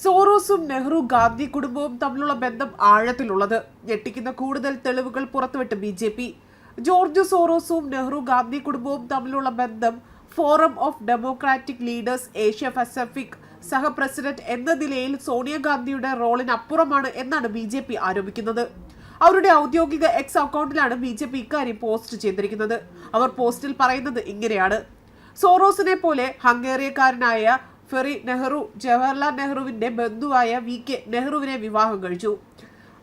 സോറോസും നെഹ്റു ഗാന്ധി കുടുംബവും തമ്മിലുള്ള ബന്ധം ആഴത്തിലുള്ളത്. ഞെട്ടിക്കുന്ന കൂടുതൽ തെളിവുകൾ പുറത്തുവിട്ട് ബി ജെ പി. ജോർജ് സോറോസും നെഹ്റു ഗാന്ധി കുടുംബവും തമ്മിലുള്ള ബന്ധം forum of democratic leaders Asia Pacific സഹപ്രസിഡന്റ് എന്ന നിലയിൽ സോണിയാഗാന്ധിയുടെ റോളിനപ്പുറമാണ് എന്നാണ് ബി ജെ പി ആരോപിക്കുന്നത്. അവരുടെ ഔദ്യോഗിക എക്സ് അക്കൗണ്ടിലാണ് ബി ജെ പി ഇക്കാര്യം പോസ്റ്റ് ചെയ്തിരിക്കുന്നത്. അവർ പോസ്റ്റിൽ പറയുന്നത് ഇങ്ങനെയാണ്. സോറോസിനെ പോലെ ഹംഗേറിയക്കാരനായ ഫെറി നെഹ്റു ജവഹർലാൽ നെഹ്റുവിന്റെ ബന്ധുവായ വി കെ നെഹ്റുവിനെ വിവാഹം കഴിച്ചു.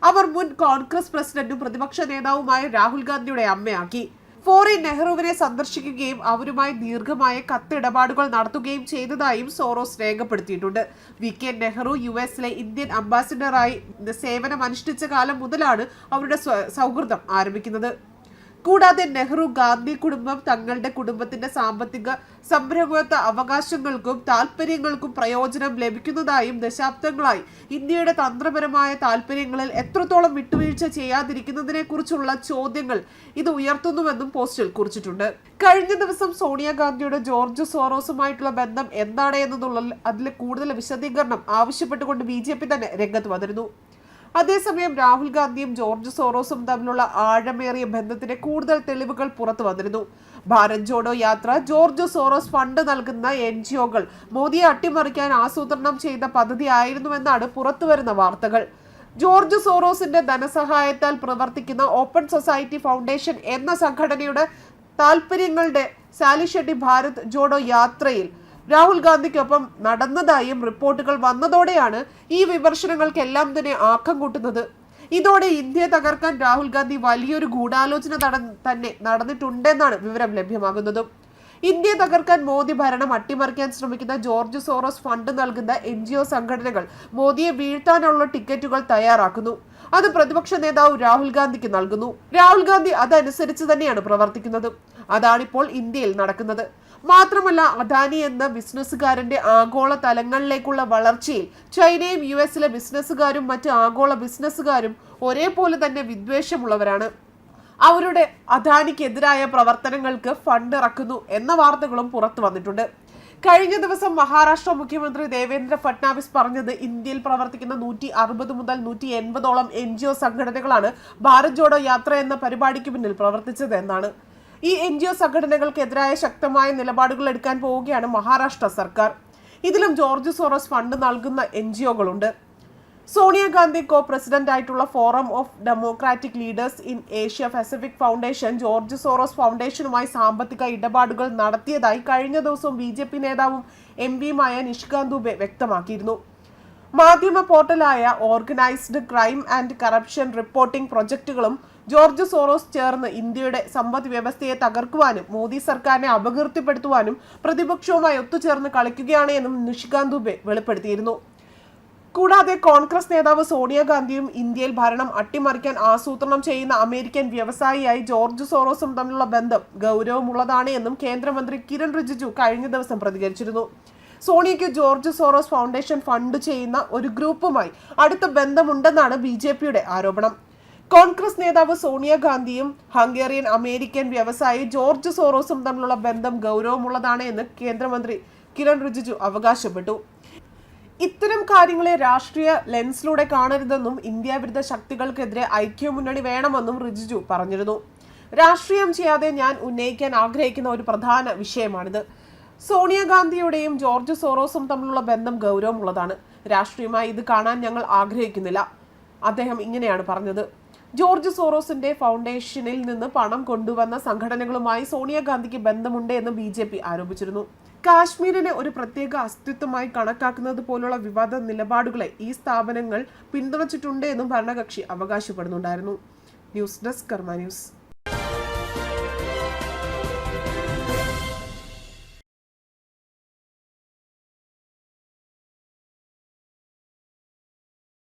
അവർ മുൻ കോൺഗ്രസ് പ്രസിഡന്റും പ്രതിപക്ഷ നേതാവുമായ രാഹുൽ ഗാന്ധിയുടെ അമ്മയാക്കി. ഫോറി നെഹ്റുവിനെ സന്ദർശിക്കുകയും അവരുമായി ദീർഘമായ കത്തിടപാടുകൾ നടത്തുകയും ചെയ്തതായും സോറോസ് രേഖപ്പെടുത്തിയിട്ടുണ്ട്. വി കെ നെഹ്റു യു എസിലെ ഇന്ത്യൻ അംബാസിഡറായി സേവനം അനുഷ്ഠിച്ച കാലം മുതലാണ് അവരുടെ സൗഹൃദം ആരംഭിക്കുന്നത്. കൂടാതെ നെഹ്റു ഗാന്ധി കുടുംബം തങ്ങളുടെ കുടുംബത്തിന്റെ സാമ്പത്തിക സംരംഭത്വ അവകാശങ്ങൾക്കും താല്പര്യങ്ങൾക്കും പ്രയോജനം ലഭിക്കുന്നതായും ദശാബ്ദങ്ങളായി ഇന്ത്യയുടെ തന്ത്രപരമായ താല്പര്യങ്ങളിൽ എത്രത്തോളം വിട്ടുവീഴ്ച ചെയ്യാതിരിക്കുന്നതിനെ കുറിച്ചുള്ള ചോദ്യങ്ങൾ ഇത് ഉയർത്തുന്നുവെന്നും പോസ്റ്റിൽ കുറിച്ചിട്ടുണ്ട്. കഴിഞ്ഞ ദിവസം സോണിയാഗാന്ധിയുടെ ജോർജ് സോറോസുമായിട്ടുള്ള ബന്ധം എന്താണ് എന്നുള്ള അതിലെ കൂടുതൽ വിശദീകരണം ആവശ്യപ്പെട്ടുകൊണ്ട് ബി തന്നെ രംഗത്ത് വന്നിരുന്നു. അതേസമയം രാഹുൽ ഗാന്ധിയും ജോർജ് സോറോസും തമ്മിലുള്ള ആഴമേറിയ ബന്ധത്തിന് കൂടുതൽ തെളിവുകൾ പുറത്തു വന്നിരുന്നു. Bharat Jodo Yatra George Soros fund നൽകുന്ന എൻ ജി ഒകൾ മോദിയെ അട്ടിമറിക്കാൻ ആസൂത്രണം ചെയ്ത പദ്ധതിയായിരുന്നുവെന്നാണ് പുറത്തുവരുന്ന വാർത്തകൾ. ജോർജ് സോറോസിന്റെ ധനസഹായത്താൽ പ്രവർത്തിക്കുന്ന ഓപ്പൺ സൊസൈറ്റി ഫൗണ്ടേഷൻ എന്ന സംഘടനയുടെ താൽപര്യങ്ങളുടെ സാലിഷെട്ടി ഭാരത് ജോഡോ യാത്രയിൽ രാഹുൽ ഗാന്ധിക്കൊപ്പം നടന്നതായും റിപ്പോർട്ടുകൾ വന്നതോടെയാണ് ഈ വിമർശനങ്ങൾക്കെല്ലാം തന്നെ ആക്കം കൂട്ടുന്നത്. ഇതോടെ ഇന്ത്യയെ തകർക്കാൻ രാഹുൽ ഗാന്ധി വലിയൊരു ഗൂഢാലോചന തന്നെ നടന്നിട്ടുണ്ടെന്നാണ് വിവരം ലഭ്യമാകുന്നതും. ഇന്ത്യയെ തകർക്കാൻ മോദി ഭരണം അട്ടിമറിക്കാൻ ശ്രമിക്കുന്ന ജോർജ് സോറോസ് ഫണ്ട് നൽകുന്ന എൻ സംഘടനകൾ മോദിയെ വീഴ്ത്താനുള്ള ടിക്കറ്റുകൾ തയ്യാറാക്കുന്നു. അത് പ്രതിപക്ഷ നേതാവ് രാഹുൽ ഗാന്ധിക്ക് നൽകുന്നു. രാഹുൽ ഗാന്ധി അതനുസരിച്ച് തന്നെയാണ് പ്രവർത്തിക്കുന്നത്. അതാണിപ്പോൾ ഇന്ത്യയിൽ നടക്കുന്നത്. മാത്രമല്ല അദാനി എന്ന ബിസിനസ്സുകാരന്റെ ആഗോള തലങ്ങളിലേക്കുള്ള വളർച്ചയിൽ ചൈനയും യു എസിലെ ബിസിനസ്സുകാരും മറ്റ് ആഗോള ബിസിനസ്സുകാരും ഒരേപോലെ തന്നെ വിദ്വേഷമുള്ളവരാണ്. അവരുടെ അദാനിക്കെതിരായ പ്രവർത്തനങ്ങൾക്ക് ഫണ്ട് ഇറക്കുന്നു എന്ന വാർത്തകളും പുറത്തു വന്നിട്ടുണ്ട്. കഴിഞ്ഞ ദിവസം മഹാരാഷ്ട്ര മുഖ്യമന്ത്രി ദേവേന്ദ്ര ഫട്നാവിസ് പറഞ്ഞത് ഇന്ത്യയിൽ പ്രവർത്തിക്കുന്ന നൂറ്റി അറുപത് മുതൽ നൂറ്റി എൺപതോളം എൻ ജി ഒ സംഘടനകളാണ് ഭാരത് ജോഡോ യാത്ര എന്ന പരിപാടിക്ക് പിന്നിൽ പ്രവർത്തിച്ചത് എന്നാണ്. ഈ എൻ ജി ഒ സംഘടനകൾക്കെതിരായ ശക്തമായ നിലപാടുകൾ എടുക്കാൻ പോവുകയാണ് മഹാരാഷ്ട്ര സർക്കാർ. ഇതിലും ജോർജ് സോറസ് ഫണ്ട് നൽകുന്ന എൻ ജി ഒകളുണ്ട്. സോണിയാഗാന്ധി കോ പ്രസിഡന്റ് ആയിട്ടുള്ള forum of democratic leaders in Asia Pacific foundation George Soros ഫൗണ്ടേഷനുമായി സാമ്പത്തിക ഇടപാടുകൾ നടത്തിയതായി കഴിഞ്ഞ ദിവസം ബി ജെ പി നേതാവും എം പിയുമായ നിഷ്കാന്ത് ദുബെ വ്യക്തമാക്കിയിരുന്നു. മാധ്യമ പോർട്ടലായ organised crime and corruption reporting പ്രൊജക്ടുകളും George Soros ചേർന്ന് ഇന്ത്യയുടെ സമ്പദ് വ്യവസ്ഥയെ തകർക്കുവാനും മോദി സർക്കാരിനെ അപകീർത്തിപ്പെടുത്തുവാനും പ്രതിപക്ഷവുമായി ഒത്തുചേർന്ന് കളിക്കുകയാണ് എന്നും നിഷികാന്ത് ദുബെ വെളിപ്പെടുത്തിയിരുന്നു. കൂടാതെ കോൺഗ്രസ് നേതാവ് സോണിയാഗാന്ധിയും ഇന്ത്യയിൽ ഭരണം അട്ടിമറിക്കാൻ ആസൂത്രണം ചെയ്യുന്ന അമേരിക്കൻ വ്യവസായിയായി ജോർജ് സോറോസും തമ്മിലുള്ള ബന്ധം ഗൗരവമുള്ളതാണ് എന്നും കേന്ദ്രമന്ത്രി കിരൺ റിജിജു കഴിഞ്ഞ ദിവസം പ്രതികരിച്ചിരുന്നു. സോണിയയ്ക്ക് ജോർജ് സോറോസ് ഫൗണ്ടേഷൻ ഫണ്ട് ചെയ്യുന്ന ഒരു ഗ്രൂപ്പുമായി അടുത്ത ബന്ധമുണ്ടെന്നാണ് ബി ജെ പിയുടെ ആരോപണം. കോൺഗ്രസ് നേതാവ് സോണിയാഗാന്ധിയും ഹംഗേറിയൻ അമേരിക്കൻ വ്യവസായി ജോർജ് സോറോസും തമ്മിലുള്ള ബന്ധം ഗൗരവമുള്ളതാണ് എന്ന് കേന്ദ്രമന്ത്രി കിരൺ റിജിജു അവകാശപ്പെട്ടു. ഇത്തരം കാര്യങ്ങളെ രാഷ്ട്രീയ ലെൻസിലൂടെ കാണരുതെന്നും ഇന്ത്യ വിരുദ്ധ ശക്തികൾക്കെതിരെ ഐക്യമുന്നണി വേണമെന്നും റിജിജു പറഞ്ഞിരുന്നു. രാഷ്ട്രീയം ചെയ്യാതെ ഞാൻ ഉന്നയിക്കാൻ ആഗ്രഹിക്കുന്ന ഒരു പ്രധാന വിഷയമാണിത്. സോണിയാഗാന്ധിയുടെയും ജോർജ് സോറോസും തമ്മിലുള്ള ബന്ധം ഗൗരവമുള്ളതാണ്. രാഷ്ട്രീയമായി ഇത് കാണാൻ ഞങ്ങൾ ആഗ്രഹിക്കുന്നില്ല. അദ്ദേഹം ഇങ്ങനെയാണ് പറഞ്ഞത്. ജോർജ് സോറോസിന്റെ ഫൗണ്ടേഷനിൽ നിന്ന് പണം കൊണ്ടുവന്ന സംഘടനകളുമായി സോണിയാഗാന്ധിക്ക് ബന്ധമുണ്ട് എന്ന് ബി ആരോപിച്ചിരുന്നു. കാശ്മീരിനെ ഒരു പ്രത്യേക അസ്തിത്വമായി കണക്കാക്കുന്നത് പോലുള്ള വിവാദ നിലപാടുകളെ ഈ സ്ഥാപനങ്ങൾ പിന്തുണച്ചിട്ടുണ്ട് എന്നും ഭരണകക്ഷി അവകാശപ്പെടുന്നുണ്ടായിരുന്നു. News desk Karma news.